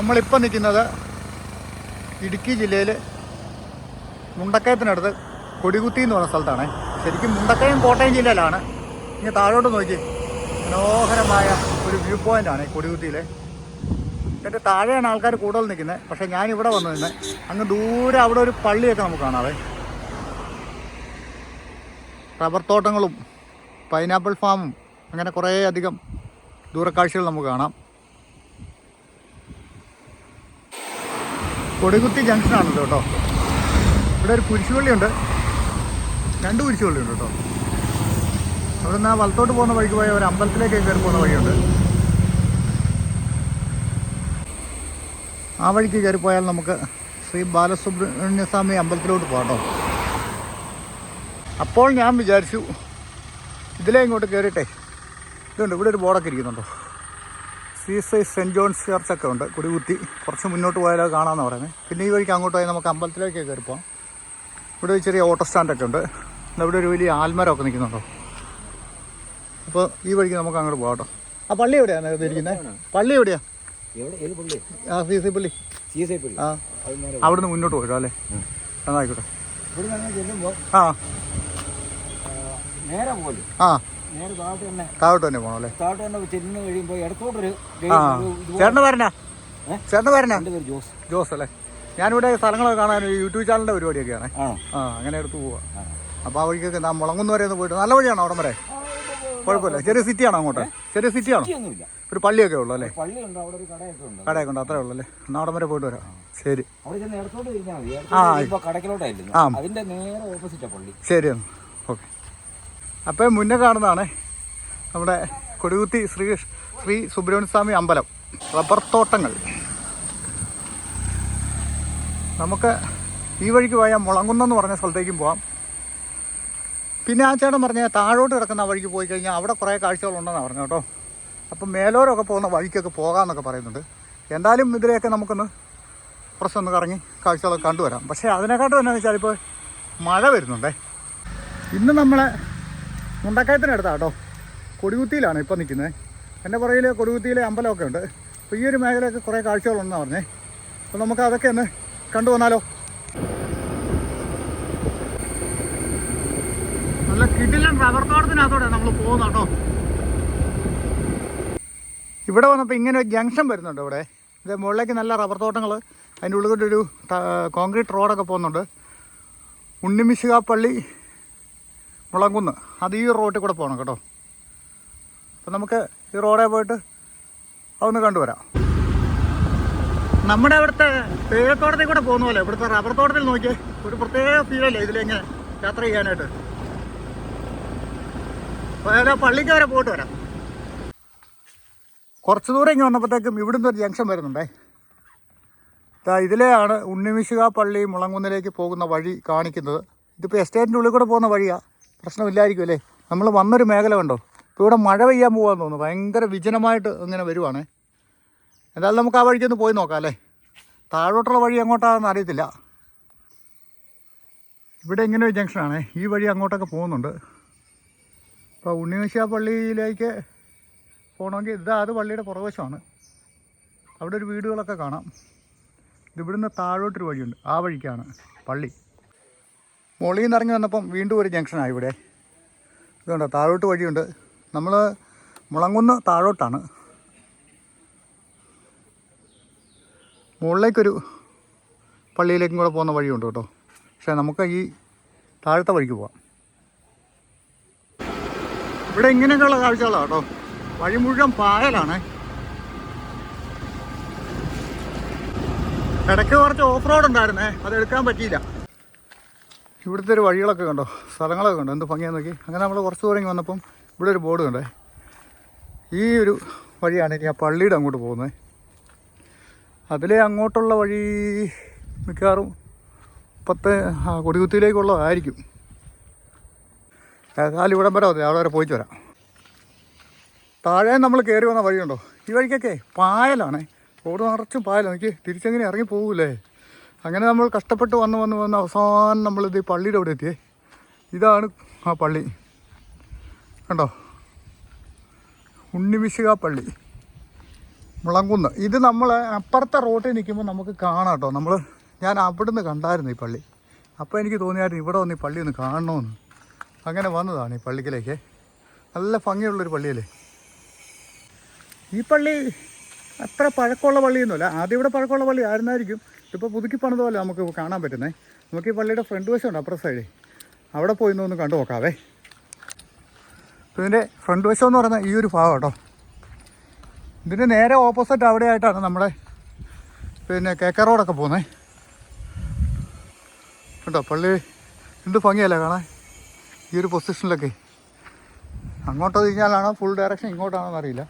നമ്മളിപ്പോൾ നിൽക്കുന്നത് ഇടുക്കി ജില്ലയിൽ മുണ്ടക്കയത്തിനടുത്ത് കൊടികുത്തി എന്ന് പറഞ്ഞ സ്ഥലത്താണ്. ശരിക്കും മുണ്ടക്കയം കോട്ടയം ജില്ലയിലാണ്. ഇങ്ങനെ താഴോട്ട് നോക്കി. മനോഹരമായ ഒരു വ്യൂ പോയിന്റാണ് ഈ കൊടികുത്തിയിലെ. ഇതിന്റെ താഴെയാണ് ആൾക്കാർ കൂടുതൽ നിൽക്കുന്നത്. പക്ഷേ ഞാനിവിടെ വന്നു നിന്ന് അങ്ങ് ദൂരെ അവിടെ ഒരു പള്ളിയൊക്കെ നമുക്ക് കാണാവേ. റബ്ബർ തോട്ടങ്ങളും പൈനാപ്പിൾ ഫാമും അങ്ങനെ കുറേ അധികം ദൂരക്കാഴ്ചകൾ നമുക്ക് കാണാം. കൊടികുത്തി ജംഗ്ഷനാണല്ലോ കേട്ടോ ഇവിടെ ഒരു കുരിശുപള്ളിയുണ്ട്. രണ്ട് കുരിശുപള്ളിയുണ്ട് കേട്ടോ അവിടെ നിന്ന് ആ വലത്തോട്ട് പോകുന്ന വഴിക്ക് പോയ ഒരു അമ്പലത്തിലേക്ക് കയറി പോകുന്ന വഴിയുണ്ട്. ആ വഴിക്ക് കയറി പോയാൽ നമുക്ക് ശ്രീ ബാലസുബ്രഹ്മണ്യസ്വാമി അമ്പലത്തിലോട്ട് പോകാം കേട്ടോ അപ്പോൾ ഞാൻ വിചാരിച്ചു ഇതിലേ ഇങ്ങോട്ട് കയറിയിട്ടെ. ഇതുണ്ട് ഇവിടെ ഒരു ബോർഡൊക്കെ ഇരിക്കുന്നുണ്ടോ? C S I Saint John's ചർച്ചൊക്കെ ഉണ്ട്. കുടികുത്തി. കുറച്ച് മുന്നോട്ട് പോയാലോ കാണാമെന്ന് പറയുന്നത് പിന്നെ ഈ വഴിക്ക് അങ്ങോട്ട് പോയാൽ നമുക്ക് അമ്പലത്തിലേക്ക് കയറി പോകാം ഇവിടെ ഒരു ചെറിയ ഓട്ടോ സ്റ്റാൻഡൊക്കെ ഉണ്ട്. ഇവിടെ ഒരു വലിയ ആൽമരമൊക്കെ നിൽക്കുന്നുണ്ടോ? അപ്പോൾ ഈ വഴിക്ക് നമുക്ക് അങ്ങോട്ട് പോകാം കേട്ടോ. ആ പള്ളി എവിടെയാണ് ഇരിക്കുന്നത് പള്ളി എവിടെയാണ് ആ സി സി പള്ളി. ആ. അവിടുന്ന് മുന്നോട്ട് പോയിട്ടോ അല്ലേ? എന്നായിക്കോട്ടെ ആ നേരെ പോലും. ആ. നേരെ താഴോട്ട് തന്നെ. താഴോട്ട് തന്നെ പോകണം അല്ലേ? താഴോട്ട് തന്നെ ചെന്ന് കഴിയുമ്പോൾ ഇടത്തോട്ടൊരു ആ. ചേട്ടന് വരണ ഏ? ചേട്ടന് വരണ എന്റെ പേര് ജോസ്. ജോസ് അല്ലേ? ഞാനിവിടെ സ്ഥലങ്ങളൊക്കെ കാണാൻ യൂട്യൂബ് ചാനലിന്റെ പരിപാടിയൊക്കെയാണ്. ആ അങ്ങനെ എടുത്ത് പോവാ. അപ്പൊ അപ്പോൾ ആ വഴിക്കൊക്കെ നാം മുളങ്ങുന്ന വരെ ഒന്ന് പോയിട്ട് നല്ല വഴിയാണോ അവിടം വരെ? കുഴപ്പമില്ല. ചെറിയ ആണോ അങ്ങോട്ട്? ചെറിയ സിറ്റിയാണോ? ഒരു പള്ളിയൊക്കെ ഉള്ളു അല്ലേ? കടയൊക്കെ ഉണ്ട്. അത്രേ ഉള്ളു അല്ലേ? എന്നാൽ അവിടം വരെ പോയിട്ട് വരാം. ശരി. ആ. അതിന്റെ നേരെ ഓപ്പോസിറ്റാ പള്ളി. ശരി ഓക്കെ. അപ്പോൾ മുന്നേ കാണുന്നതാണ് നമ്മുടെ കൊടികുത്തി ശ്രീ ശ്രീ സുബ്രഹ്മണ്യ സ്വാമി അമ്പലം. റബ്ബർ തോട്ടങ്ങൾ. നമുക്ക് ഈ വഴിക്ക് പോയാൽ മുളങ്കുന്നെന്ന് പറഞ്ഞ സ്ഥലത്തേക്കും പോവാം. പിന്നെ ആ ചേട്ടൻ പറഞ്ഞ താഴോട്ട് കിടക്കുന്ന വഴിക്ക് പോയി കഴിഞ്ഞാൽ അവിടെ കുറേ കാഴ്ചകളുണ്ടെന്നാണ് പറഞ്ഞു കേട്ടോ. അപ്പം മേലോരൊക്കെ പോകുന്ന വഴിക്കൊക്കെ പോകാമെന്നൊക്കെ പറയുന്നുണ്ട്. എന്തായാലും ഇതിലെയൊക്കെ നമുക്കൊന്ന് കുറച്ചൊന്ന് കറങ്ങി കാഴ്ചകളൊക്കെ കണ്ടുവരാം. പക്ഷേ അതിനെക്കാട്ടും എന്നാന്ന് വെച്ചാൽ ഇപ്പോൾ മഴ വരുന്നുണ്ടേ. ഇന്ന് നമ്മളെ മുണ്ടക്കയത്തിനടുത്താണ് കേട്ടോ. കൊടികുത്തിയിലാണ് ഇപ്പോൾ നിൽക്കുന്നത് എന്റെ പുറകിൽ കൊടികുത്തിയിലെ അമ്പലമൊക്കെ ഉണ്ട്. അപ്പോൾ ഈ ഒരു മേഖലയൊക്കെ കുറേ കാഴ്ചകളുണ്ടെന്നാണ് പറഞ്ഞേ. അപ്പോൾ നമുക്ക് അതൊക്കെ ഒന്ന് കണ്ടു വന്നാലോ? നല്ല കിടിലൻ റബ്ബർ തോട്ടത്തിനകത്തോടെ നമ്മൾ പോകുന്ന കേട്ടോ. ഇവിടെ വന്നപ്പോൾ ഇങ്ങനെ ഒരു ജംഗ്ഷൻ വരുന്നുണ്ട് ഇവിടെ. ഇത് മുകളിലേക്ക് നല്ല റബ്ബർ തോട്ടങ്ങൾ അതിന്റെ ഉള്ളിൽ കോൺക്രീറ്റ് റോഡൊക്കെ പോകുന്നുണ്ട്. ഉണ്ണിമിശുക പള്ളി മുളങ്കുന്ന്. അത് ഈ റോട്ടിൽ കൂടെ പോകണം കേട്ടോ. അപ്പം നമുക്ക് ഈ റോഡേ പോയിട്ട് അതൊന്ന് കണ്ടുവരാം. നമ്മുടെ അവിടുത്തെ തേക്കോടത്തിൽ കൂടെ പോകുന്ന പോലെ ഇവിടുത്തെ റബ്ബർ തോട്ടത്തിൽ നോക്കിയേ ഒരു പ്രത്യേക ഫീലല്ലേ ഇതിലെങ്ങനെ യാത്ര ചെയ്യാനായിട്ട്. പള്ളിക്ക് വരെ പോയിട്ട് വരാം. കുറച്ച് ദൂരം ഇങ്ങനെ വന്നപ്പോഴത്തേക്കും ഇവിടുന്ന് ഒരു ജംഗ്ഷൻ വരുന്നുണ്ടേ. ഇതിലെയാണ് ഉണ്ണിമിശുക പള്ളി മുളങ്കുന്നിലേക്ക് പോകുന്ന വഴി കാണിക്കുന്നത്. ഇതിപ്പോൾ എസ്റ്റേറ്റിന്റെ ഉള്ളിൽ കൂടെ പോകുന്ന വഴിയാണ് പ്രശ്നമില്ലായിരിക്കും അല്ലേ? നമ്മൾ വന്നൊരു മേഖല കണ്ടോ? ഇപ്പോൾ ഇവിടെ മഴ പെയ്യാൻ പോകാമെന്ന് തോന്നുന്നു. ഭയങ്കര വിജനമായിട്ട് ഇങ്ങനെ വരുവാണേ. എന്തായാലും നമുക്ക് ആ വഴിക്കൊന്ന് പോയി നോക്കാം അല്ലേ? താഴോട്ടുള്ള വഴി എങ്ങോട്ടാണെന്ന് അറിയത്തില്ല. ഇവിടെ ഇങ്ങനെ ഒരു ജംഗ്ഷനാണേ. ഈ വഴി അങ്ങോട്ടൊക്കെ പോകുന്നുണ്ട്. അപ്പോൾ ഉണ്ണിമിശ പള്ളിയിലേക്ക് പോകണമെങ്കിൽ ഇതാ അത് പള്ളിയുടെ പുറവശമാണ് അവിടെ ഒരു വീടുകളൊക്കെ കാണാം. ഇത് ഇവിടുന്ന് താഴോട്ടൊരു വഴിയുണ്ട്. ആ വഴിക്കാണ് പള്ളി. മുകളിൽ നിന്ന് ഇറങ്ങി വന്നപ്പം വീണ്ടും ഒരു ജംഗ്ഷനാണ് ഇവിടെ. ഇതുണ്ട്? താഴോട്ട് വഴിയുണ്ട്. നമ്മൾ മുളങ്കുന്ന് താഴോട്ടാണ്. മുകളിലേക്കൊരു പള്ളിയിലേക്കും കൂടെ പോകുന്ന വഴിയുണ്ട് കേട്ടോ. പക്ഷേ നമുക്ക് ഈ താഴത്തെ വഴിക്ക് പോവാം. ഇവിടെ ഇങ്ങനെയൊക്കെയുള്ള കാഴ്ചകളാണ് കേട്ടോ. വഴി മുഴുവൻ പായലാണ്. ഇടയ്ക്ക് കുറച്ച് ഓഫ് റോഡ് ഉണ്ടായിരുന്നേ. അത് എടുക്കാൻ പറ്റിയില്ല. ഇവിടുത്തെ ഒരു വഴികളൊക്കെ കണ്ടോ? സ്ഥലങ്ങളൊക്കെ കണ്ടോ? എന്ത് ഭംഗിയാന്ന് നോക്കി. അങ്ങനെ നമ്മൾ കുറച്ച് ദൂരം വന്നപ്പം ഇവിടെ ഒരു ബോർഡ് കണ്ടേ. ഈ ഒരു വഴിയാണ് ഇനി ആ പള്ളിയുടെ അങ്ങോട്ട് പോകുന്നത് അതിലെ അങ്ങോട്ടുള്ള വഴി മിക്കവാറും പത്ത് കൊടികുത്തിയിലേക്കുള്ളതായിരിക്കും. ഏതായാലും ഇവിടം വരെ മതി. അവിടെ വരെ പോയിട്ട് വരാം. താഴെ നമ്മൾ കയറി വന്ന വഴിയുണ്ടോ? ഈ വഴിക്കൊക്കെ പായലാണേ. റോഡ് നിറച്ചും പായലാണ് എനിക്ക് തിരിച്ചെങ്ങനെ ഇറങ്ങി പോകൂലേ? അങ്ങനെ നമ്മൾ കഷ്ടപ്പെട്ട് വന്ന് വന്ന് വന്ന് അവസാനം നമ്മളിത് പള്ളിയുടെ അവിടെ എത്തിയേ. ഇതാണ് ആ പള്ളി. കണ്ടോ? ഉണ്ണിമിശുക പള്ളി. മുളങ്കുന്ന്. ഇത് നമ്മൾ അപ്പുറത്തെ റോട്ടിൽ നിൽക്കുമ്പോൾ നമുക്ക് കാണാം കേട്ടോ. നമ്മൾ ഞാൻ അവിടുന്ന് കണ്ടായിരുന്നു ഈ പള്ളി. അപ്പോൾ എനിക്ക് തോന്നിയായിരുന്നു ഇവിടെ വന്ന് ഈ പള്ളി ഒന്ന് കാണണമെന്ന്. അങ്ങനെ വന്നതാണ് ഈ പള്ളിക്കലേക്ക്. നല്ല ഭംഗിയുള്ളൊരു പള്ളിയല്ലേ? ഈ പള്ളി അത്ര പഴക്കമുള്ള പള്ളിയൊന്നുമല്ല. ആദ്യം ഇവിടെ പഴക്കമുള്ള പള്ളി ആയിരുന്നായിരിക്കും. ഇപ്പോൾ പുതുക്കി പണിത പോലെ നമുക്ക് കാണാൻ പറ്റുന്നേ. നമുക്ക് ഈ പള്ളിയുടെ ഫ്രണ്ട് വശമുണ്ട് അപ്പുറ സൈഡ് അവിടെ പോയി ഒന്ന് കണ്ടു നോക്കാവേ. അപ്പോൾ ഇതിന്റെ ഫ്രണ്ട് വശം എന്ന് പറയുന്നത് ഈ ഒരു ഭാഗം കേട്ടോ. ഇതിന്റെ നേരെ ഓപ്പോസിറ്റ് അവിടെ ആയിട്ടാണ് നമ്മുടെ പിന്നെ കേക്ക റോഡൊക്കെ പോകുന്നത് കേട്ടോ പള്ളി എന്ത് ഭംഗിയല്ലേ കാണാൻ? ഈ ഒരു പൊസിഷനിലൊക്കെ അങ്ങോട്ട് തിരിഞ്ഞാലാണോ ഫുൾ ഡയറക്ഷൻ ഇങ്ങോട്ടാണോ എന്നറിയില്ല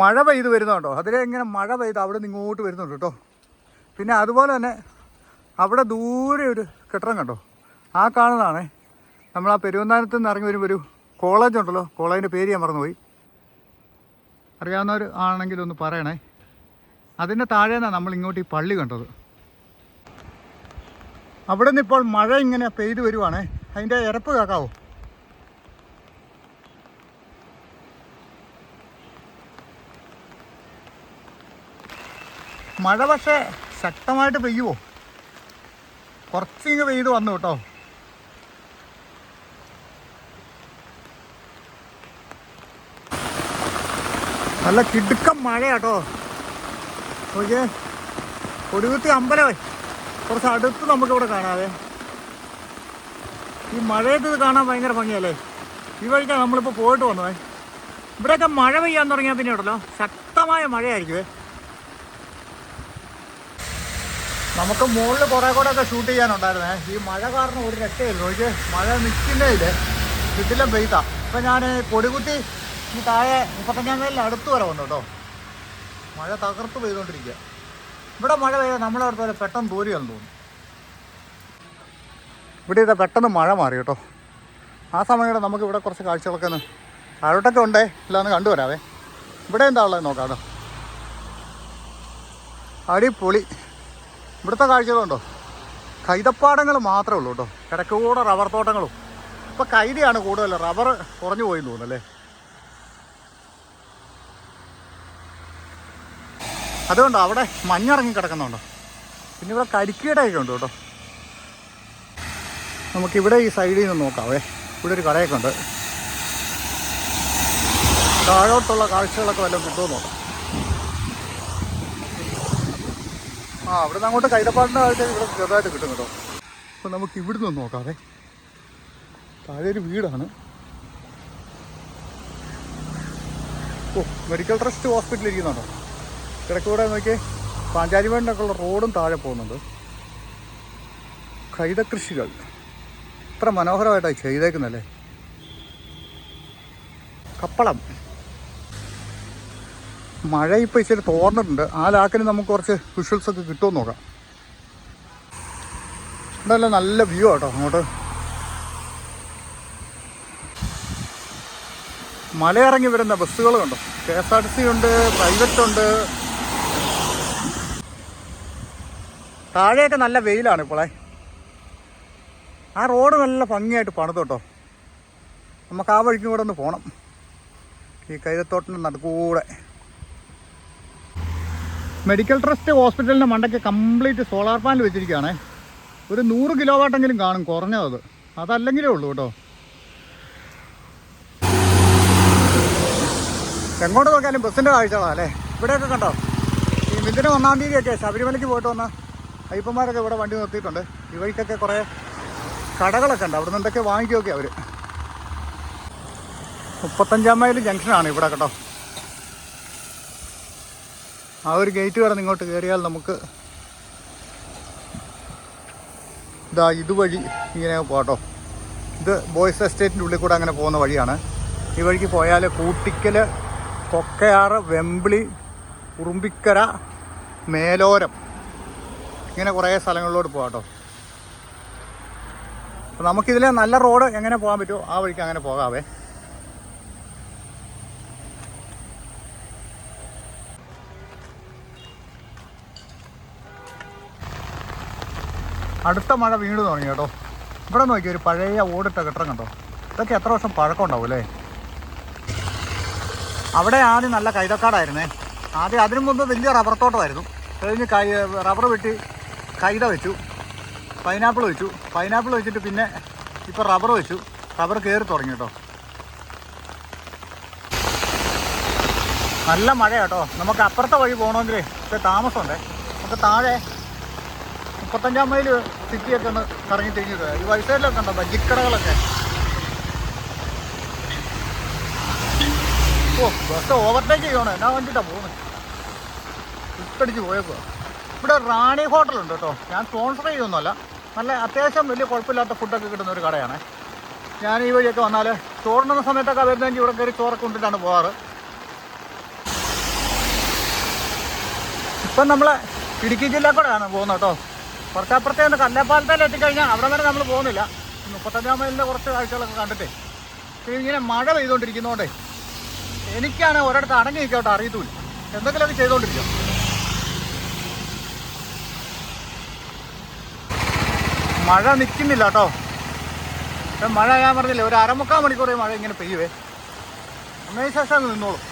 മഴ പെയ്ത് വരുന്നുണ്ടോ? അതിലെ ഇങ്ങനെ മഴ പെയ്ത് അവിടെ നിന്ന് ഇങ്ങോട്ട് വരുന്നുണ്ട് കേട്ടോ. പിന്നെ അതുപോലെ തന്നെ അവിടെ ദൂരെ ഒരു കെട്ടിടം കണ്ടോ? ആ കാണുന്നതാണേ. നമ്മൾ ആ പെരുവന്താനത്ത് നിന്ന് ഇറങ്ങി വരുമ്പോൾ ഒരു കോളേജ് ഉണ്ടല്ലോ. കോളേജിന്റെ പേര് ഞാൻ മറന്നുപോയി. അറിയാവുന്നവർ ആണെങ്കിൽ ഒന്ന് പറയണേ. അതിന്റെ താഴെന്നാണ് നമ്മൾ ഇങ്ങോട്ട് ഈ പള്ളി കണ്ടത്. അവിടെ നിന്ന് ഇപ്പോൾ മഴ ഇങ്ങനെ പെയ്ത് വരുവാണേ. അതിന്റെ ഇരപ്പ് കേൾക്കാവോ? മഴ പക്ഷേ ശക്തമായിട്ട് പെയ്യുമോ കുറച്ചിങ്ങ് പെയ്ത് വന്നു കേട്ടോ. നല്ല കിടുക്കം മഴ കേട്ടോ. നോക്കിയേ കൊടികുത്തി അമ്പലമേ കുറച്ച് അടുത്ത് നമുക്കിവിടെ കാണാതെ ഈ മഴയത്ത് ഇത് കാണാൻ ഭയങ്കര ഭംഗിയല്ലേ? ഈ വഴിക്കാണ് നമ്മളിപ്പോൾ പോയിട്ട് വന്നതേ. ഇവിടെയൊക്കെ മഴ പെയ്യാൻ തുടങ്ങിയാൽ പിന്നെ ഉണ്ടല്ലോ ശക്തമായ മഴയായിരിക്കുമേ നമുക്ക് മുകളിൽ കുറേ കൂടെ ഒക്കെ ഷൂട്ട് ചെയ്യാനുണ്ടായിരുന്നേ. ഈ മഴ കാരണം ഒരു രക്ഷയില്ല. നോക്കിയേ മഴ നിൽക്കുന്നേ ഇല്ലേ. കിട്ടില്ല പെയ്ത. ഇപ്പം ഞാൻ കൊടികുത്തി ഈ താഴെ മുപ്പത്തഞ്ചാം മേലിൽ അടുത്ത് വരെ വന്നു കേട്ടോ. മഴ തകർത്ത് പെയ്തുകൊണ്ടിരിക്കുക ഇവിടെ മഴ പെയ്താൽ നമ്മളടുത്ത് വരെ പെട്ടെന്ന് ദൂരെയാണെന്ന് തോന്നുന്നു. ഇവിടെ ഇതാ പെട്ടെന്ന് മഴ മാറി കേട്ടോ. ആ സമയം നമുക്ക് ഇവിടെ കുറച്ച് കാഴ്ചകളൊക്കെ ഒന്ന് താഴോട്ടൊക്കെ ഉണ്ടേ. ഇല്ലാന്ന് കണ്ടുവരാവേ ഇവിടെ എന്താ ഉള്ളത് നോക്കാം അടിപൊളി. ഇവിടുത്തെ കാഴ്ചകളുണ്ടോ കൈതപ്പാടങ്ങൾ മാത്രമേ ഉള്ളൂ കേട്ടോ. കിടക്കൂടെ റബ്ബർ തോട്ടങ്ങളും. ഇപ്പം കൈതയാണ് കൂടുതൽ. റബ്ബർ കുറഞ്ഞു പോയി തോന്നുന്നല്ലേ അതുകൊണ്ടോ അവിടെ മഞ്ഞിറങ്ങി കിടക്കുന്നുണ്ടോ? പിന്നെ ഇവിടെ കരിക്കീടയൊക്കെ ഉണ്ട് കേട്ടോ. നമുക്കിവിടെ ഈ സൈഡിൽ നിന്ന് നോക്കാവേ ഇവിടെ ഒരു കടയൊക്കെ ഉണ്ട്. താഴോട്ടുള്ള കാഴ്ചകളൊക്കെ വല്ലതും കിട്ടുമോ നോക്കാം. ആ അവിടെ അങ്ങോട്ട് കൈതപ്പാടിന്റെ കാഴ്ച ഇവിടെ ചെറുതായിട്ട് കിട്ടും കേട്ടോ. അപ്പോൾ നമുക്ക് ഇവിടുന്ന് നോക്കാവേ. താഴെ ഒരു വീടാണ്. ഓ മെഡിക്കൽ ട്രസ്റ്റ് ഹോസ്പിറ്റലിൽ ഇരിക്കുന്നുണ്ടോ? കിടക്കൂടെ നോക്കിയേ. പാഞ്ചാരിമേടിനൊക്കെ ഉള്ള റോഡും താഴെ പോകുന്നുണ്ട്. കൈതകൃഷികൾ. ഇത്ര മനോഹരമായിട്ടാണ് ചെയ്തേക്കുന്നല്ലേ കപ്പളം. മഴ ഇപ്പോൾ ഇച്ചിരി തോർന്നിട്ടുണ്ട്. ആ ലാക്കിന് നമുക്ക് കുറച്ച് വിഷ്വൽസ് ഒക്കെ കിട്ടുമെന്ന് നോക്കാം. ഇതല്ല നല്ല വ്യൂ ആട്ടോ അങ്ങോട്ട്. മലയിറങ്ങി വരുന്ന ബസ്സുകൾ കണ്ടോ? K S R T C ഉണ്ട് പ്രൈവറ്റ് ഉണ്ട്. താഴെയൊക്കെ നല്ല വെയിലാണ് ഇപ്പോളേ. ആ റോഡ് നല്ല ഭംഗിയായിട്ട് പണിത് കേട്ടോ. നമുക്ക് ആ വഴിക്കും കൂടെ ഒന്ന് പോകണം ഈ കൈതത്തോട്ടിന്റെ നടുക്കൂടെ. മെഡിക്കൽ ട്രസ്റ്റ് ഹോസ്പിറ്റലിന്റെ മണ്ടയ്ക്ക് കംപ്ലീറ്റ് സോളാർ പാനൽ വെച്ചിരിക്കുകയാണേ. ഒരു നൂറ് കിലോ വാട്ടെങ്കിലും കാണും കുറഞ്ഞത് അതല്ലെങ്കിലേ ഉള്ളൂ കേട്ടോ. എങ്ങോട്ട് നോക്കിയാലും ബസ്സിന്റെ കാഴ്ചകളാണ് അല്ലേ? ഇവിടെയൊക്കെ കണ്ടോ? ഈ മിഥുന ഒന്നാം തീയതിയൊക്കെ ശബരിമലയ്ക്ക് പോയിട്ട് വന്ന അയ്യപ്പന്മാരൊക്കെ ഇവിടെ വണ്ടി നിർത്തിയിട്ടുണ്ട്. ഈ വഴിക്കൊക്കെ കുറേ കടകളൊക്കെ ഉണ്ട്. അവിടെ നിന്ന് എന്തൊക്കെ വാങ്ങിക്കുകയൊക്കെ അവർ മുപ്പത്തഞ്ചാം മൈൽ ജംഗ്ഷനാണ് ഇവിടെ കേട്ടോ. ആ ഒരു ഗേറ്റ് കടന്ന് ഇങ്ങോട്ട് കയറിയാൽ നമുക്ക് ഇതാ ഇതുവഴി ഇങ്ങനെ പോട്ടോ. ഇത് ബോയ്സ് എസ്റ്റേറ്റിന്റെ ഉള്ളിൽ കൂടെ അങ്ങനെ പോകുന്ന വഴിയാണ്. ഈ വഴിക്ക് പോയാൽ കൂട്ടിക്കൽ കൊക്കയാറ് വെമ്പിളി ഉറുമ്പിക്കര മേലോരം. ഇങ്ങനെ കുറേ സ്ഥലങ്ങളിലോട്ട് പോകാം കേട്ടോ അപ്പോൾ നമുക്കിതിലെ നല്ല റോഡ് എങ്ങനെ പോകാൻ പറ്റുമോ? ആ വഴിക്ക് അങ്ങനെ പോകാവേ. അടുത്ത മഴ വീണ് തുടങ്ങി കേട്ടോ. ഇവിടെ നോക്കി ഒരു പഴയ ഓടിട്ട കെട്ടിടം കണ്ടോ? ഇതൊക്കെ എത്ര വർഷം പഴക്കം ഉണ്ടാവും അല്ലേ? അവിടെ ആദ്യം നല്ല കൈതക്കാടായിരുന്നേ. ആദ്യം അതിനു മുമ്പ് വലിയ റബ്ബർ തോട്ടമായിരുന്നു. കഴിഞ്ഞ് കൈ റബ്ബർ വെട്ടി കൈത വെച്ചു പൈനാപ്പിൾ വെച്ചു. പൈനാപ്പിൾ വെച്ചിട്ട് പിന്നെ ഇപ്പോൾ റബ്ബർ വെച്ചു. റബ്ബർ കയറി തുടങ്ങി കേട്ടോ. നല്ല മഴ കേട്ടോ. നമുക്ക് അപ്പുറത്തെ വഴി പോകണമെങ്കിൽ ഇപ്പം താമസമുണ്ടേ. നമുക്ക് താഴെ മുപ്പത്തഞ്ചാം മൈൽ സിറ്റിയൊക്കെ ഒന്ന് കറങ്ങി തിരിഞ്ഞത് ഈ വൈസൈഡിലൊക്കെ ഉണ്ടോ? ബജിക്കടകളൊക്കെ? ഓ ബസ് ഓവർടേക്ക് ചെയ്യണോ? എന്നാ വേണ്ടിയിട്ടാ പോകുന്നത് ഇട്ടടിച്ച് പോയേക്കുക ഇവിടെ റാണി ഹോട്ടലുണ്ട് കേട്ടോ. ഞാൻ സ്പോൺസർ ചെയ്യുന്നല്ല നല്ല അത്യാവശ്യം വലിയ കുഴപ്പമില്ലാത്ത ഫുഡൊക്കെ കിട്ടുന്ന ഒരു കടയാണ്. ഞാൻ ഈ വഴിയൊക്കെ വന്നാൽ ചോറിനുന്ന സമയത്തൊക്കെ വരുന്നെങ്കിൽ ഇവിടെ കയറി ചോറൊക്കെ കൊണ്ടിട്ടാണ് പോകാറ്. ഇപ്പം നമ്മൾ ഇടുക്കി ജില്ല കൂടെയാണ് പോകുന്നത് കേട്ടോ. കുറച്ചപ്പുറത്തേ ഒന്ന് കല്ലേപ്പാലത്തേൽ എത്തിക്കഴിഞ്ഞാൽ അവിടെ വരെ നമ്മൾ പോകുന്നില്ല. മുപ്പത്തഞ്ചാം മൈലിന്റെ കുറച്ച് കാഴ്ചകളൊക്കെ കണ്ടിട്ടേ. ഇപ്പം ഇങ്ങനെ മഴ പെയ്തുകൊണ്ടിരിക്കുന്നതുകൊണ്ടേ എനിക്കാണ് ഒരിടത്ത് അടങ്ങി നിൽക്കാട്ടോ അറിയത്തൂല്ല. എന്തെങ്കിലും എന്തെങ്കിലുമൊക്കെ ചെയ്തുകൊണ്ടിരിക്കും മഴ നിൽക്കുന്നില്ല കേട്ടോ. മഴ ഞാൻ പറഞ്ഞില്ലേ ഒരു അരമുക്കാൽ മണിക്കൂറേ മഴ ഇങ്ങനെ പെയ്യുവേ. ഒന്നേ ശേഷം നിന്നോളൂ നിന്നോളും.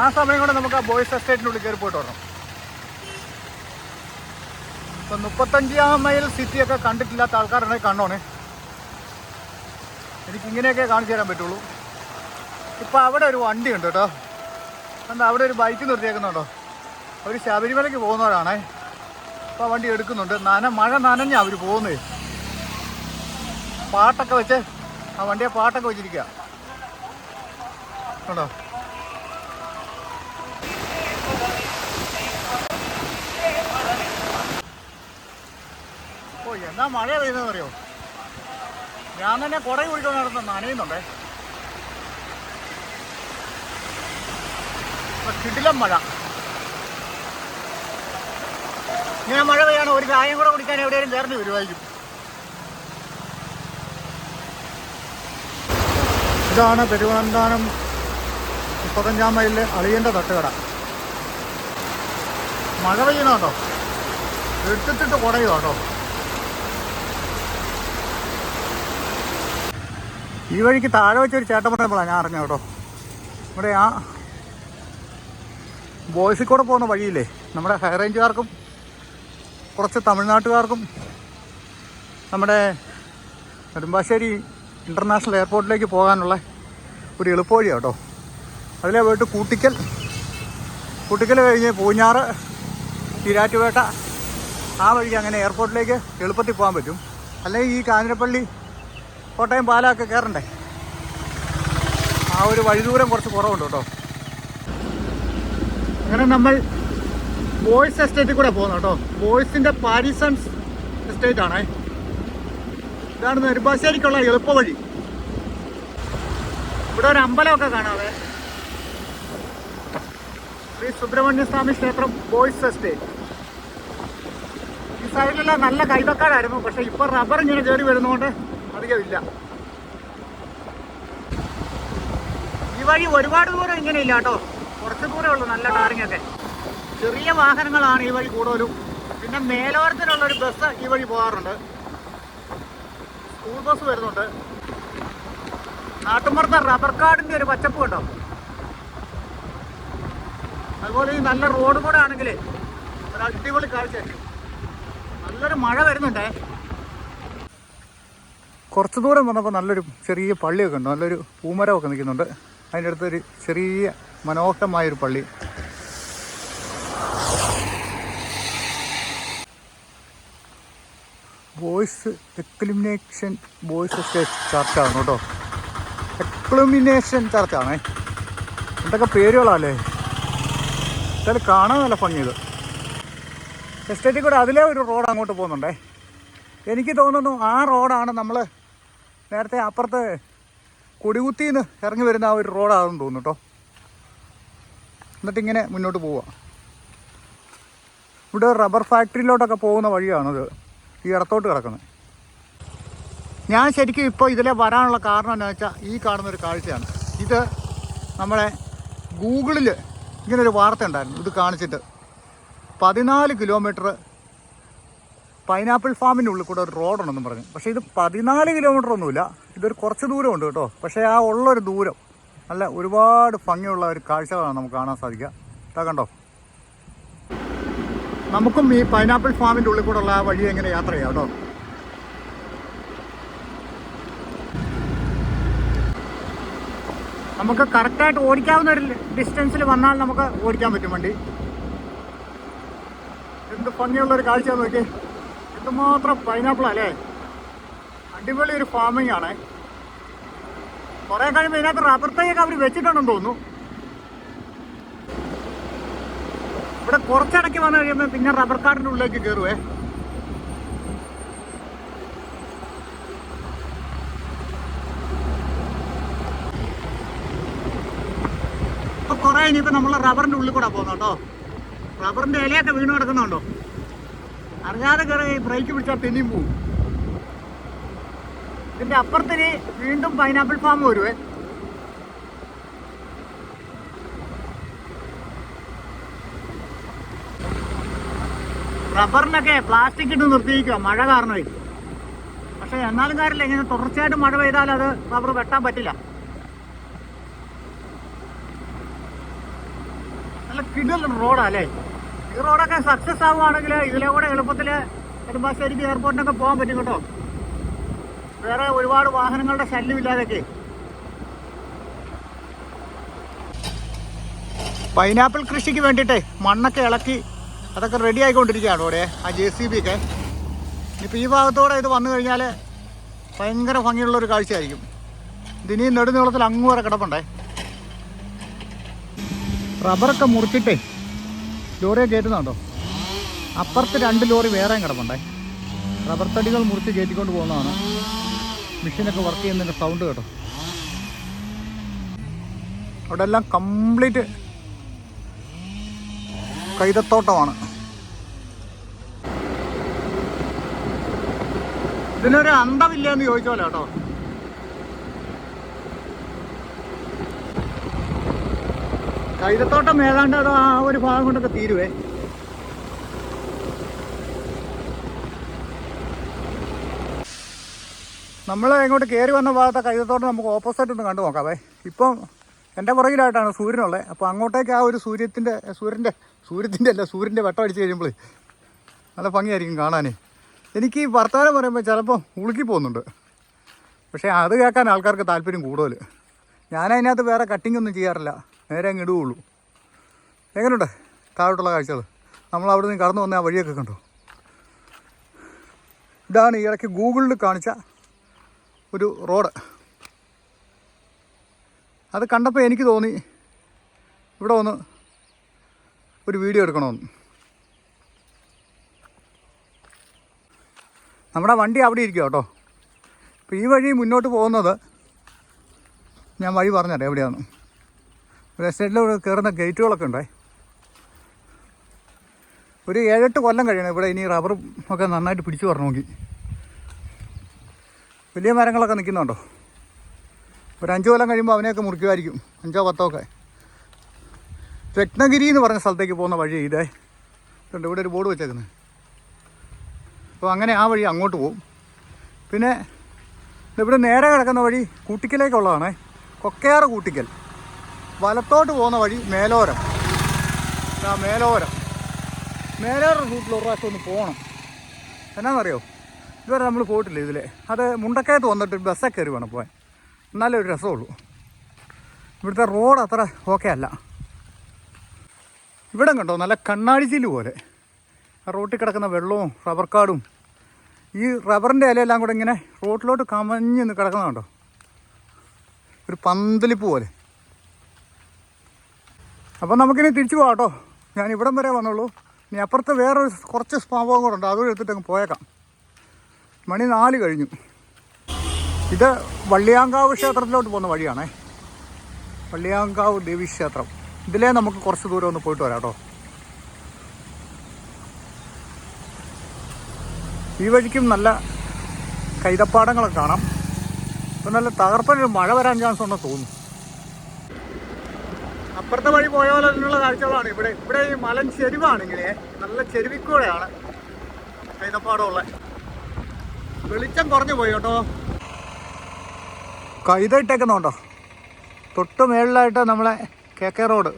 ആ സമയം കൊണ്ട് നമുക്ക് ആ ബോയ്സ് എസ്റ്റേറ്റിനുള്ളിൽ കയറി പോയിട്ട് വരണം. ഇപ്പം മുപ്പത്തഞ്ചാം മൈൽ സിറ്റിയൊക്കെ കണ്ടിട്ടില്ലാത്ത ആൾക്കാരുണ്ടെങ്കിൽ കണ്ടോണേ. എനിക്ക് ഇങ്ങനെയൊക്കെ കാണിച്ചു തരാൻ പറ്റുള്ളൂ. ഇപ്പൊ അവിടെ ഒരു വണ്ടി ഉണ്ട് കേട്ടോ. എന്താ അവിടെ ഒരു ബൈക്ക് നിർത്തിയേക്കുന്നുണ്ടോ? അവർ ശബരിമലയ്ക്ക് പോകുന്നവരാണേ. അപ്പോൾ വണ്ടി എടുക്കുന്നുണ്ട്. നന മഴ നനഞ്ഞാ അവർ പോകുന്നേ. പാട്ടൊക്കെ വെച്ച് ആ വണ്ടിയെ പാട്ടൊക്കെ വെച്ചിരിക്കുക കണ്ടോ? എന്നാ മഴ പെയ്യുന്നതെന്ന് അറിയോ ഞാൻ തന്നെ കുറെ കുടിക്കാൻ നടന്ന് നനയുന്നുണ്ടേ. കിടിലം മഴ. ഇങ്ങനെ മഴ പെയ്യാണ് ഒരു ചായം കൂടെ കുടിക്കാൻ എവിടെയും ചേർന്ന് വരുമായിരിക്കും. ഇതാണ് പെരുവനന്താനം മുപ്പത്തഞ്ചാം മൈലിലെ അളിയന്റെ തട്ടുകട. മഴ പെയ്യുന്നുണ്ടോ എടുത്തിട്ട് കുടയോ കേട്ടോ. ഈ വഴിക്ക് താഴെ വെച്ചൊരു ചേട്ടൻ പറഞ്ഞപ്പോഴാണ് ഞാൻ അറിഞ്ഞ കേട്ടോ. ഇവിടെ ആ ബോയ്സിൽ കൂടെ പോകുന്ന വഴിയില്ലേ? നമ്മുടെ ഹൈ റേഞ്ചുകാർക്കും കുറച്ച് തമിഴ്നാട്ടുകാർക്കും നമ്മുടെ നെടുമ്പാശ്ശേരി ഇന്റർനാഷണൽ എയർപോർട്ടിലേക്ക് പോകാനുള്ള ഒരു എളുപ്പവഴിയാണ് കേട്ടോ. അതിലെ പോയിട്ട് കൂട്ടിക്കൽ. കൂട്ടിക്കൽ കഴിഞ്ഞ് പൂഞ്ഞാറ് ഈരാറ്റുപേട്ട ആ വഴിക്ക് അങ്ങനെ എയർപോർട്ടിലേക്ക് എളുപ്പത്തിൽ പോകാൻ പറ്റും. അല്ലെങ്കിൽ ഈ കാഞ്ഞിരപ്പള്ളി കോട്ടയം പാലമൊക്കെ കയറണ്ടേ? ആ ഒരു വഴിദൂരം കുറച്ച് കുറവുണ്ട് കേട്ടോ. അങ്ങനെ നമ്മൾ ബോയ്സ് എസ്റ്റേറ്റിൽ കൂടെ പോകുന്നു കേട്ടോ. ബോയ്സിന്റെ പാരിസൺസ് എസ്റ്റേറ്റ് ആണേ. ഇതാണ് നെടുമ്പാശ്ശേരിക്കുള്ള എളുപ്പ വഴി ഇവിടെ ഒരു അമ്പലമൊക്കെ കാണാതെ ശ്രീ സുബ്രഹ്മണ്യ സ്വാമി ക്ഷേത്രം ബോയ്സ് എസ്റ്റേറ്റ് ഈ സൈഡിലെല്ലാം നല്ല കൈതക്കാടായിരുന്നു പക്ഷെ ഇപ്പൊ റബ്ബർ ഇങ്ങനെ കയറി വരുന്നതുകൊണ്ട് അധികമില്ല ഈ വഴി ഒരുപാട് ദൂരം ഇങ്ങനെ ഇല്ല കേട്ടോ. കുറച്ച് ദൂരമേ ഉള്ളൂ നല്ല ടാറിങ്ങൊക്കെ. ചെറിയ വാഹനങ്ങളാണ് ഈ വഴി കൂടുതലും. പിന്നെ മേലോരത്തിനുള്ള ഒരു ബസ് ഈ വഴി പോകാറുണ്ട്. സ്കൂൾ ബസ് വരുന്നുണ്ട്. നാട്ടുമ്പുറത്തെ റബ്ബർ കാർഡിന്റെ ഒരു പച്ചപ്പ് കണ്ടോ? അതുപോലെ ഈ നല്ല റോഡ് കൂടെ ആണെങ്കിൽ ഒരു അടിപൊളി കാഴ്ച. നല്ലൊരു മഴ വരുന്നുണ്ടേ. കുറച്ച് ദൂരം വന്നപ്പോൾ നല്ലൊരു ചെറിയ പള്ളിയൊക്കെ ഉണ്ട്. നല്ലൊരു പൂമരമൊക്കെ നിൽക്കുന്നുണ്ട്. അതിന്റെ അടുത്തൊരു ചെറിയ മനോഹരമായൊരു പള്ളി. ബോയ്സ് എക്ലിമിനേഷൻ ബോയ്സ് ചർച്ചാണ് കേട്ടോ. എക്ലിമിനേഷൻ ചർച്ചാണേ എന്തൊക്കെ പേരുകളല്ലേ? എന്തായാലും കാണാൻ നല്ല ഭംഗിയത് എസ്റ്റേറ്റിൽ കൂടെ അതിലേ ഒരു റോഡ് അങ്ങോട്ട് പോകുന്നുണ്ടേ. എനിക്ക് തോന്നുന്നു ആ റോഡാണ് നമ്മൾ നേരത്തെ അപ്പുറത്ത് കൊടികുത്തിന്ന് ഇറങ്ങി വരുന്ന ആ ഒരു റോഡാണെന്ന് തോന്നുന്നു കേട്ടോ എന്നിട്ടിങ്ങനെ മുന്നോട്ട് പോവുക ഇവിടെ റബ്ബർ ഫാക്ടറിയിലോട്ടൊക്കെ പോകുന്ന വഴിയാണത്. ഈ ഇടത്തോട്ട് കിടക്കുന്നത്. ഞാൻ ശരിക്കും ഇപ്പോൾ ഇതിലെ വരാനുള്ള കാരണം എന്ന് വെച്ചാൽ ഈ കാണുന്നൊരു കാഴ്ചയാണ്. ഇത് നമ്മളെ ഗൂഗിളിൽ ഇങ്ങനൊരു വാർത്ത ഉണ്ടായിരുന്നു. ഇത് കാണിച്ചിട്ട് പതിനാല് കിലോമീറ്റർ പൈനാപ്പിൾ ഫാമിന്റെ ഉള്ളിൽ കൂടെ ഒരു റോഡുണ്ടെന്നും പറഞ്ഞു. പക്ഷേ ഇത് പതിനാല് കിലോമീറ്റർ ഒന്നുമില്ല. ഇതൊരു കുറച്ച് ദൂരമുണ്ട് കേട്ടോ. പക്ഷേ ആ ഉള്ളൊരു ദൂരം നല്ല ഒരുപാട് ഭംഗിയുള്ള ഒരു കാഴ്ചകളാണ് നമുക്ക് കാണാൻ സാധിക്കുക. ഇതാ കണ്ടോ? നമുക്കും ഈ പൈനാപ്പിൾ ഫാമിന്റെ ഉള്ളിൽ കൂടെ ഉള്ള വഴി എങ്ങനെ യാത്ര ചെയ്യാം കേട്ടോ? നമുക്ക് കറക്റ്റായിട്ട് ഓടിക്കാവുന്ന ഒരു ഡിസ്റ്റൻസിൽ വന്നാൽ നമുക്ക് ഓടിക്കാൻ പറ്റും വണ്ടി. എന്ത് ഭംഗിയുള്ള ഒരു കാഴ്ച നോക്കി എന്തുമാത്രം പൈനാപ്പിൾ അല്ലേ? അടിപൊളി ഒരു ഫാമിംഗ് ആണ്. കുറെ കഴിയുമ്പോൾ ഇതിനകത്ത് റബ്ബർ തൈയൊക്കെ അവർ വെച്ചിട്ടുണ്ടെന്ന് തോന്നുന്നു. ഇവിടെ കുറച്ചിടയ്ക്ക് വന്നു കഴിയുമ്പോൾ പിന്നെ റബ്ബർ കാടിന്റെ ഉള്ളിലേക്ക് കയറുവേ ഇപ്പൊ കുറെ ഇനിയിപ്പോ നമ്മൾ റബ്ബറിന്റെ ഉള്ളിൽ കൂടെ പോകുന്നു കേട്ടോ റബ്ബറിന്റെ ഇലയൊക്കെ വീണ് കിടക്കുന്നുണ്ടോ? അറിയാതെ കയറി ബ്രേക്ക് പിടിച്ചാൽ പിന്നെയും പോവും. ഇതിന്റെ അപ്പുറത്തിന് വീണ്ടും പൈനാപ്പിൾ ഫാം വരുവേ. റബ്ബറിനൊക്കെ പ്ലാസ്റ്റിക് ഇട്ട് നിർത്തിയിരിക്കുക മഴ കാരണമേ പക്ഷെ എന്നാലും കാര്യമില്ല ഇങ്ങനെ തുടർച്ചയായിട്ട് മഴ പെയ്താൽ അത് റബ്ബർ വെട്ടാൻ പറ്റില്ല. നല്ല കിടൽ റോഡാ അല്ലേ? ഈ റോഡൊക്കെ സക്സസ് ആവുകയാണെങ്കിൽ ഇതിലെ കൂടെ എളുപ്പത്തിൽ നെടുമ്പാശ്ശേരിക്ക് എയർപോർട്ടിനൊക്കെ പോകാൻ പറ്റും കേട്ടോ. വേറെ ഒരുപാട് വാഹനങ്ങളുടെ ശല്യമില്ലാതൊക്കെ പൈനാപ്പിൾ കൃഷിക്ക് വേണ്ടിയിട്ടേ മണ്ണൊക്കെ ഇളക്കി അതൊക്കെ റെഡി ആയിക്കൊണ്ടിരിക്കുകയാണ് ഇവിടെ ആ ജെ സി ബി ഒക്കെ. ഇപ്പം ഈ ഭാഗത്തോടെ ഇത് വന്നു കഴിഞ്ഞാൽ ഭയങ്കര ഭംഗിയുള്ളൊരു കാഴ്ചയായിരിക്കും. ഇതിനി നെടുനീളത്തിൽ അങ്ങ് വരെ കിടപ്പുണ്ടേ. റബ്ബറൊക്കെ മുറിച്ചിട്ടേ ലോറിയെ കയറ്റുന്നുണ്ടോ അപ്പുറത്ത് രണ്ട് ലോറി വേറെയും കിടപ്പുണ്ടേ. റബ്ബർ തടികൾ മുറിച്ച് കയറ്റിക്കൊണ്ട് പോകുന്നതാണ്. മെഷീനൊക്കെ വർക്ക് ചെയ്യുന്നതിന്റെ സൗണ്ട് കേട്ടോ. അവിടെ എല്ലാം കംപ്ലീറ്റ് കൈതത്തോട്ടമാണ്. ഇതിനൊരു അന്തമില്ല എന്ന് ചോദിച്ചോല്ലോ കേട്ടോ. കൈതത്തോട്ടം ഏതാണ്ട് അത് ആ ഒരു ഭാഗം കൊണ്ടൊക്കെ തീരുവേ? നമ്മൾ ഇങ്ങോട്ട് കയറി വന്ന ഭാഗത്തെ കൈതത്തോട്ടം നമുക്ക് ഓപ്പോസിറ്റ് ഒന്ന് കണ്ടു നോക്കാവേ. ഇപ്പം എന്റെ പുറകിലായിട്ടാണ് സൂര്യനുള്ളത് അപ്പോൾ അങ്ങോട്ടേക്ക് ആ ഒരു സൂര്യത്തിന്റെ സൂര്യന്റെ സൂര്യത്തിന്റെ അല്ല സൂര്യന്റെ വെട്ടം അടിച്ച് കഴിയുമ്പോൾ നല്ല ഭംഗിയായിരിക്കും കാണാനേ. എനിക്ക് ഈ വർത്തമാനം പറയുമ്പോൾ ചിലപ്പോൾ ഉളുക്കി പോകുന്നുണ്ട്. പക്ഷേ അത് കേൾക്കാൻ ആൾക്കാർക്ക് താല്പര്യം കൂടുതൽ ഞാനതിനകത്ത് വേറെ കട്ടിംഗ് ഒന്നും ചെയ്യാറില്ല. നേരെ അങ്ങ് ഇടുകയുള്ളൂ. എങ്ങനെയുണ്ട്? താഴോട്ടുള്ള കാഴ്ചകൾ? നമ്മൾ അവിടെ നിന്ന് കടന്നു വന്ന ആ വഴിയൊക്കെ കണ്ടു? ഇതാണ് ഈ ഇടയ്ക്ക് ഗൂഗിളിൽ കാണിച്ച ഒരു റോഡ്. അത് കണ്ടപ്പോൾ എനിക്ക് തോന്നി ഇവിടെ ഒന്ന് ഒരു വീഡിയോ എടുക്കണമെന്ന്. നമ്മുടെ വണ്ടി അവിടെ ഇരിക്കുക കേട്ടോ. അപ്പോൾ ഈ വഴി മുന്നോട്ട് പോകുന്നത് ഞാൻ വഴി പറഞ്ഞുതരാം എവിടെയാണ് ഒരു എസ്റ്റേറ്റിലൂടെ കയറുന്ന ഗേറ്റുകളൊക്കെ ഉണ്ടായി ഒരു ഏഴെട്ട് കൊല്ലം കഴിയണം ഇവിടെ ഇനി റബ്ബർ ഒക്കെ നന്നായിട്ട് പിടിച്ചു നോക്കി വലിയ മരങ്ങളൊക്കെ നിൽക്കുന്നുണ്ടോ? ഒരു അഞ്ച് കൊല്ലം കഴിയുമ്പോൾ അവനെയൊക്കെ മുറിക്കുമായിരിക്കും അഞ്ചോ പത്തോ ഒക്കെ. രത്നഗിരി എന്ന് പറഞ്ഞ സ്ഥലത്തേക്ക് പോകുന്ന വഴി ഇതേ. ഇതുണ്ട് ഇവിടെ ഒരു ബോർഡ് വെച്ചേക്കുന്നത് അപ്പോൾ അങ്ങനെ ആ വഴി അങ്ങോട്ട് പോകും പിന്നെ ഇവിടെ നേരെ കിടക്കുന്ന വഴി കൂട്ടിക്കലേക്കുള്ളതാണേ. കൊക്കയാറ് കൂട്ടിക്കൽ. വലത്തോട്ട് പോകുന്ന വഴി മേലോരം. ആ മേലോരം. മേലോരം റൂട്ടിൽ ഒരു പ്രാവശ്യം ഒന്ന് പോകണം എന്നാന്നറിയോ? ഇതുവരെ നമ്മൾ പോയിട്ടില്ല ഇതിലെ. അത് മുണ്ടക്കയത്ത് വന്നിട്ട് ബസ്സൊക്കെ കയറി വേണം പോകാൻ എന്നാലേ ഒരു രസമുള്ളൂ. ഇവിടുത്തെ റോഡ് അത്ര ഓക്കെ അല്ല. ഇവിടെ കണ്ടോ? നല്ല കണ്ണാടി കണ്ണാടിച്ചിൽ പോലെ. ആ റോട്ടിൽ കിടക്കുന്ന വെള്ളവും റബ്ബർ കാടും ഈ റബ്ബറിന്റെ ഇലയെല്ലാം കൂടെ ഇങ്ങനെ റോട്ടിലോട്ട് കമഞ്ഞ് നിന്ന് കിടക്കുന്നതുണ്ടോ? ഒരു പന്തലിപ്പ് പോലെ. അപ്പം നമുക്കിനി തിരിച്ചു പോകാം കേട്ടോ. ഞാൻ ഇവിടം വരെ വന്നുള്ളൂ. ഇനി അപ്പുറത്ത് വേറൊരു കുറച്ച് സ്വാഭാവം കൂടെ ഉണ്ട്. അതുകൂടെ എടുത്തിട്ട് അങ്ങ് പോയേക്കാം. മണി നാല് കഴിഞ്ഞു. ഇത് വള്ളിയാങ്കാവ് ക്ഷേത്രത്തിലോട്ട് പോകുന്ന വഴിയാണേ. വള്ളിയാങ്കാവ് ദേവീക്ഷേത്രം ഇതിലേ നമുക്ക് കുറച്ച് ദൂരം ഒന്ന് പോയിട്ട് വരാം കേട്ടോ. ഈ വഴിക്കും നല്ല കൈതപ്പാടങ്ങളൊക്കെ കാണാം. ഇപ്പം നല്ല തകർപ്പനൊരു മഴ വരാൻ ചാൻസ് ഉണ്ടെന്ന് തോന്നുന്നു. അപ്പുറത്തെ വഴി പോയ പോലെ തന്നെയുള്ള കാഴ്ചകളാണ്. ഇവിടെ ഇവിടെ ഈ മലൻ ചെരുവാണ് ഇങ്ങനെ നല്ല ചെരുവിക്കൂടെയാണ് കൈതപ്പാടമുള്ള വെളിച്ചം കുറഞ്ഞു പോയി കേട്ടോ. കൈത ഇട്ടേക്കുന്നുണ്ടോ തൊട്ട് മേളിലായിട്ട് നമ്മളെ കെ കെ റോഡ്.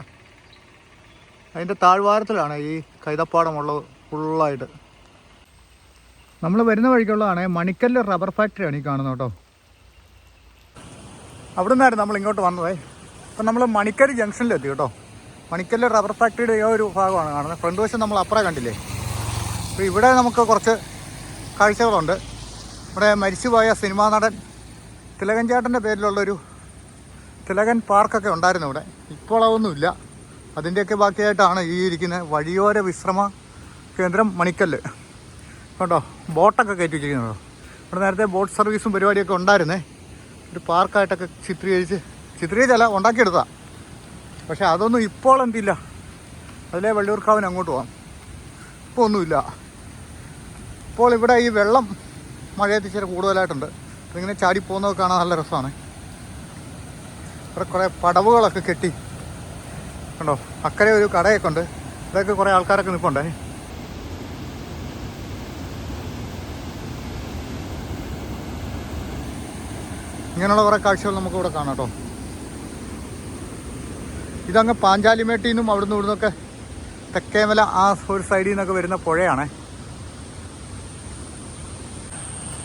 അതിന്റെ താഴ്വാരത്തിലാണ് ഈ കൈതപ്പാടമുള്ളത് ഫുള്ളായിട്ട്. നമ്മൾ വരുന്ന വഴിക്കുള്ളതാണ് മണിക്കല്ല് റബ്ബർ ഫാക്ടറിയാണ് ഈ കാണുന്നത് കേട്ടോ. അവിടെ നിന്നായിരുന്നു നമ്മൾ ഇങ്ങോട്ട് വന്നത്. അപ്പം നമ്മൾ മണിക്കൽ ജംഗ്ഷനിലെത്തി കേട്ടോ. മണിക്കല്ല് റബ്ബർ ഫാക്ടറിയുടെ ഈ ഒരു ഭാഗമാണ് കാണുന്നത്. ഫ്രണ്ട് വശം നമ്മൾ അപ്പുറം കണ്ടില്ലേ? അപ്പോൾ ഇവിടെ നമുക്ക് കുറച്ച് കാഴ്ചകളുണ്ട്. ഇവിടെ മരിച്ചുപോയ സിനിമാ നടൻ തിലകൻ ചേട്ടന്റെ പേരിലുള്ളൊരു തിലകൻ പാർക്കൊക്കെ ഉണ്ടായിരുന്നു ഇവിടെ. ഇപ്പോൾ അതൊന്നുമില്ല. അതിന്റെയൊക്കെ ബാക്കിയായിട്ടാണ് ഈ ഇരിക്കുന്ന വഴിയോര വിശ്രമ കേന്ദ്രം മണിക്കല്ല്. കേട്ടോ ബോട്ടൊക്കെ കയറ്റി വെച്ചിരിക്കുന്നത്. ഇവിടെ നേരത്തെ ബോട്ട് സർവീസും പരിപാടിയൊക്കെ ഉണ്ടായിരുന്നേ. ഒരു പാർക്കായിട്ടൊക്കെ ചിത്രീകരിച്ച് ചിത്രീകരിച്ചല്ല ഉണ്ടാക്കിയെടുത്താ. പക്ഷെ അതൊന്നും ഇപ്പോൾ എന്തില്ല. അതിലെ വള്ളിയൂർക്കാവിന് അങ്ങോട്ട് പോകാം ഇപ്പോൾ ഒന്നുമില്ല. ഇപ്പോൾ ഇവിടെ ഈ വെള്ളം മഴയത്ത് ഇച്ചിരി കൂടുതലായിട്ടുണ്ട്. അതിങ്ങനെ ചാടി പോകുന്നതൊക്കെ കാണാൻ നല്ല രസമാണ്. ഇവിടെ കുറേ പടവുകളൊക്കെ കെട്ടി. കണ്ടോ? അക്കരെ ഒരു കടയൊക്കെ ഉണ്ട്. ഇതൊക്കെ കുറേ ആൾക്കാരൊക്കെ നിൽപ്പുണ്ടേ. ഇങ്ങനെയുള്ള കുറേ കാഴ്ചകൾ നമുക്ക് ഇവിടെ കാണാം കേട്ടോ. ഇതങ്ങ് പാഞ്ചാലിമേട്ടിൽ നിന്നും അവിടുന്ന് ഇവിടുന്നൊക്കെ തെക്കേമല ആ ഒരു സൈഡിൽ നിന്നൊക്കെ വരുന്ന പുഴയാണ്.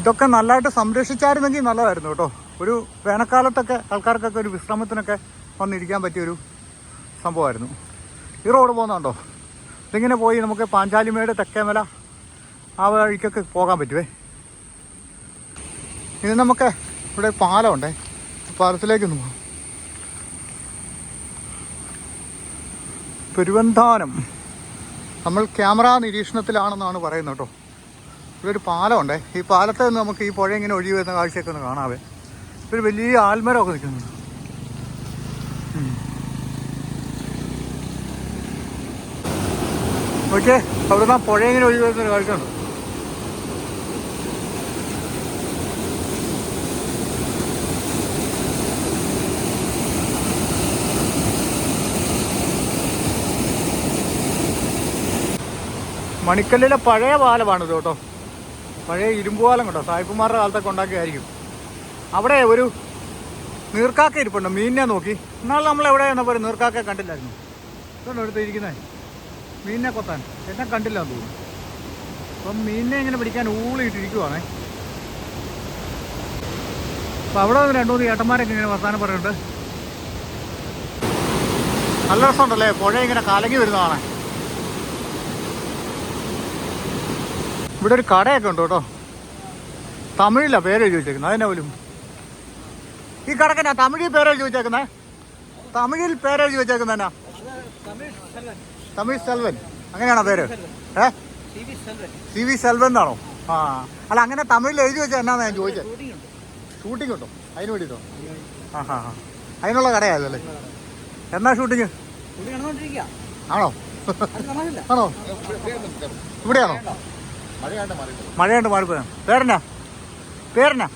ഇതൊക്കെ നല്ലതായിട്ട് സംരക്ഷിച്ചായിരുന്നെങ്കിൽ നല്ലതായിരുന്നു കേട്ടോ. ഒരു വേനൽക്കാലത്തൊക്കെ ആൾക്കാർക്കൊക്കെ ഒരു വിശ്രമത്തിനൊക്കെ വന്നിരിക്കാൻ പറ്റിയൊരു സംഭവമായിരുന്നു. ഈ റോഡ് പോകുന്നുണ്ടോ ഇതിങ്ങനെ പോയി നമുക്ക് പാഞ്ചാലിമേട് തെക്കേമല ആ വഴിക്കൊക്കെ പോകാൻ പറ്റുമേ ഇനി നമുക്ക് ഇവിടെ പാലമുണ്ടേ പാലത്തിലേക്കൊന്ന് പോകാം. പെരുവന്താനം. നമ്മൾ ക്യാമറ നിരീക്ഷണത്തിലാണെന്നാണ് പറയുന്നത് കേട്ടോ. ഇവിടെ ഒരു പാലമുണ്ടേ. ഈ പാലത്തെ നിന്ന് നമുക്ക് ഈ പുഴ ഇങ്ങനെ ഒഴുകി വരുന്ന കാഴ്ചയൊക്കെ ഒന്ന് കാണാവേ. ഒരു വലിയ ആൽമരമൊക്കെ നിൽക്കുന്നുണ്ട്. ഉം. ഓക്കെ. അവിടെ നിന്ന് പുഴ ഇങ്ങനെ ഒഴുകി വരുന്ന ഒരു കാഴ്ചയുണ്ട് മണിക്കല്ലിലെ പഴയ പാലമാണിത് കേട്ടോ. പഴയ ഇരുമ്പ് പാലം കേട്ടോ. സായിപ്പുമാരുടെ കാലത്തൊക്കെ ഉണ്ടാക്കിയായിരിക്കും അവിടെ ഒരു നീർക്കാക്ക ഇരിപ്പുണ്ട്. മീനിനെ നോക്കി. എന്നാൽ നമ്മൾ എവിടെ എന്നപ്പോൾ ഒരു നീർക്കാക്ക കണ്ടില്ലായിരുന്നു. ഇതുണ്ടോ എടുത്ത് ഇരിക്കുന്നത് മീനിനെ കൊത്താൻ. എന്നെ കണ്ടില്ല എന്ന് തോന്നുന്നു. അപ്പം മീനിനെ ഇങ്ങനെ പിടിക്കാൻ ഊളിയിട്ടിരിക്കുവാണേ. അപ്പം അവിടെ രണ്ടു മൂന്ന് ഏട്ടന്മാരൊക്കെ ഇങ്ങനെ വർത്താനം പറയുന്നുണ്ട്. നല്ല രസമുണ്ടല്ലേ? പുഴ ഇങ്ങനെ കലങ്ങി വരുന്നതാണ്. ഇവിടെ ഒരു കടയൊക്കെ ഉണ്ട് കേട്ടോ. തമിഴിലാ പേര് എഴുതി വെച്ചേക്കുന്നത്. അതിനെ പോലും? ഈ കടക്കനാ തമിഴിൽ പേര് എഴുതി വെച്ചേക്കുന്നേ? തമിഴിൽ പേര് എഴുതി വെച്ചേക്കുന്നതിനാ തമിഴ് സെൽവൻ. അങ്ങനെയാണോ പേര്? ഏ? സി വി സെൽവൻ എന്നാണോ? ആ. അല്ല അങ്ങനെ തമിഴിൽ എഴുതി വെച്ചാൽ എന്നാന്ന് ഞാൻ ചോദിച്ചത് ഷൂട്ടിംഗ് ഉണ്ടോ? അതിന് വേണ്ടിയിട്ടോ? ആ ഹാ ഹാ അതിനുള്ള കടയായതല്ലേ എന്നാ ഷൂട്ടിങ് ആണോ? ആണോ? ഇവിടെയാണോ? മഴയുണ്ട് മാറിപ്പോയാ? പേരെന്നാ? പേരെന്നാ?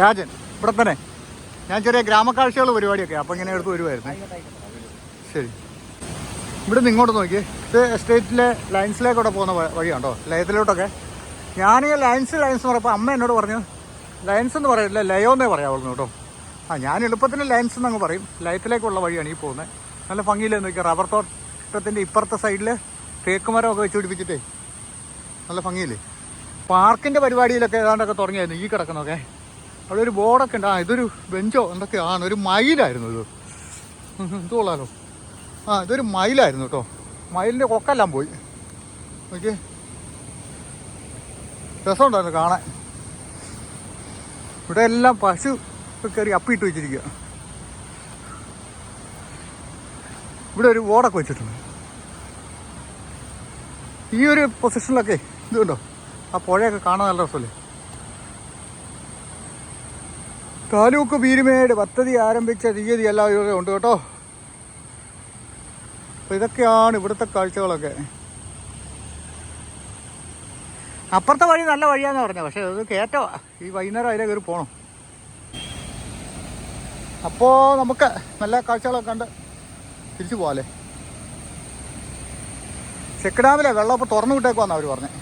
രാജൻ. ഇവിടെ തന്നെ. ഞാൻ ചെറിയ ഗ്രാമക്കാഴ്ചകൾ പരിപാടിയൊക്കെ. അപ്പം ഇങ്ങനെ എടുത്ത് വരുമായിരുന്നു ശരി. ഇവിടെ നിന്ന് ഇങ്ങോട്ട് നോക്കി ഇത് എസ്റ്റേറ്റിലെ ലൈൻസിലേക്കൂടെ പോകുന്ന വഴിയുണ്ടോ ലയത്തിലോട്ടൊക്കെ. ഞാൻ ഈ ലൈൻസ് ലൈൻസ് എന്ന് അമ്മ എന്നോട് പറഞ്ഞു ലൈൻസ് എന്ന് പറയില്ല? ലയോ എന്നേ പറയാവുള്ളൂ കേട്ടോ. ആ ഞാൻ എളുപ്പത്തിന് ലൈൻസ് എന്നങ്ങ് പറയും. ലയത്തിലേക്കുള്ള വഴിയാണ് ഈ പോകുന്നത്. നല്ല ഭംഗിയില്ലേ നോക്കിയാൽ റബ്ബർ തോട്ടത്തിന്റെ ഇപ്പുറത്തെ സൈഡിൽ തേക്ക് മരമൊക്കെ വെച്ച് പിടിപ്പിച്ചിട്ടേ. നല്ല ഭംഗിയില്ലേ? പാർക്കിന്റെ പരിപാടിയിലൊക്കെ ഏതാണ്ടൊക്കെ തുടങ്ങിയായിരുന്നു ഈ കിടക്കുന്നൊക്കെ അവിടെ ഒരു ബോർഡൊക്കെ ഉണ്ട്. ആ ഇതൊരു ബെഞ്ചോ എന്തൊക്കെയാണ് ഒരു മയിലായിരുന്നു ഇത്. ഇത് കൊള്ളാലോ. ആ ഇതൊരു മയിലായിരുന്നു കേട്ടോ. മയിലിന്റെ കൊക്കെല്ലാം പോയി. ഓക്കെ രസമുണ്ടായിരുന്നു കാണാൻ. ഇവിടെ എല്ലാം പശു കയറി അപ്പിയിട്ട് വെച്ചിരിക്കുക ഇവിടെ ഒരു ബോർഡൊക്കെ വെച്ചിട്ടുണ്ട്. ഈ ഒരു പൊസിഷനിലൊക്കെ ഇതുണ്ടോ ആ പുഴയൊക്കെ കാണാൻ നല്ല രസമല്ലേ? താലൂക്ക് പീരുമേട് പദ്ധതി ആരംഭിച്ച തീയതി എല്ലാം ഇവിടെ ഉണ്ട് കേട്ടോ. അപ്പോൾ ഇതൊക്കെയാണ് ഇവിടുത്തെ കാഴ്ചകളൊക്കെ. അപ്പുറത്തെ വഴി നല്ല വഴിയാന്ന് പറഞ്ഞത്. പക്ഷേ അത് കയറ്റവാ. ഈ വൈകുന്നേരം അതിലെ കയറി പോകണം അപ്പോ നമുക്ക് നല്ല കാഴ്ചകളൊക്കെ കണ്ട് തിരിച്ചു പോകാല്ലേ ചെക്ക് ഡാമിലെ വെള്ളം ഇപ്പോൾ തുറന്നു വിട്ടേക്കുവാന്ന് അവർ പറഞ്ഞത്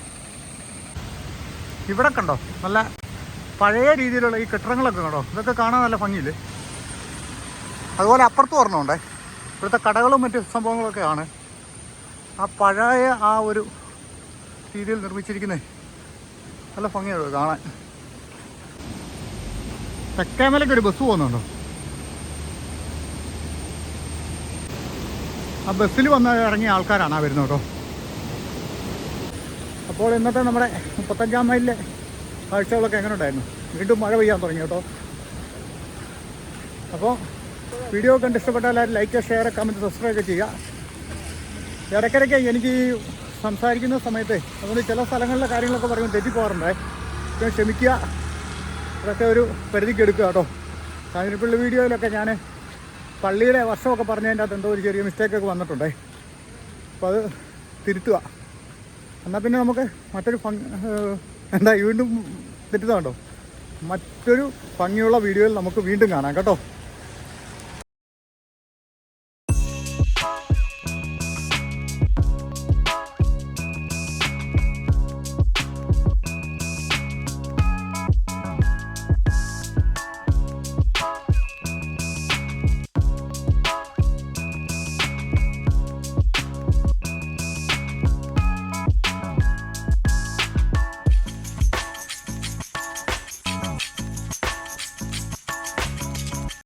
ഇവിടെ കണ്ടോ? നല്ല പഴയ രീതിയിലുള്ള ഈ കെട്ടിടങ്ങളൊക്കെ കണ്ടോ? ഇതൊക്കെ കാണാൻ നല്ല ഭംഗിയില്ലേ? അതുപോലെ അപ്പുറത്ത് പറഞ്ഞോണ്ടേ ഇവിടുത്തെ കടകളും മറ്റ് സംഭവങ്ങളൊക്കെയാണ് ആ പഴയ ആ ഒരു രീതിയിൽ നിർമ്മിച്ചിരിക്കുന്നേ. നല്ല ഭംഗിയാണ് കാണാൻ. തെക്കേമലയ്ക്ക് ഒരു ബസ് പോകുന്നുണ്ടോ? ആ ബസ്സിൽ വന്ന് ഇറങ്ങിയ ആൾക്കാരാണ് ആ വരുന്നത് കേട്ടോ. അപ്പോൾ ഇന്നത്തെ നമ്മുടെ മുപ്പത്തഞ്ചാം മൈലിലെ കാഴ്ചകളൊക്കെ എങ്ങനെ ഉണ്ടായിരുന്നു? വീണ്ടും മഴ പെയ്യാൻ തുടങ്ങി കേട്ടോ. അപ്പോൾ വീഡിയോ കണ്ട് ഇഷ്ടപ്പെട്ടാൽ ലൈക്ക് ഷെയർ കമന്റ് സബ്സ്ക്രൈബ് ചെയ്യുക. ഇടയ്ക്കിടയ്ക്ക് എനിക്ക് ഈ സംസാരിക്കുന്ന സമയത്ത് അതുകൊണ്ട് ചില സ്ഥലങ്ങളിലെ കാര്യങ്ങളൊക്കെ പറയുമ്പോൾ തെറ്റിപ്പോകാറുണ്ടേ. ഞാൻ ക്ഷമിക്കുക. അതൊക്കെ ഒരു പരിധിക്ക് എടുക്കുക കേട്ടോ. കാഞ്ഞിരപ്പള്ളി വീഡിയോയിലൊക്കെ ഞാൻ പള്ളിയുടെ വർഷമൊക്കെ പറഞ്ഞതിന്റെ അകത്ത് എന്തോ ഒരു ചെറിയ മിസ്റ്റേക്കൊക്കെ വന്നിട്ടുണ്ടേ. അപ്പോൾ അത് തിരുത്തുക. എന്നാൽ പിന്നെ നമുക്ക് മറ്റൊരു ഭംഗി എന്താ വീണ്ടും തെറ്റുന്നുണ്ടോ മറ്റൊരു ഭംഗിയുള്ള വീഡിയോയിൽ നമുക്ക് വീണ്ടും കാണാം കേട്ടോ.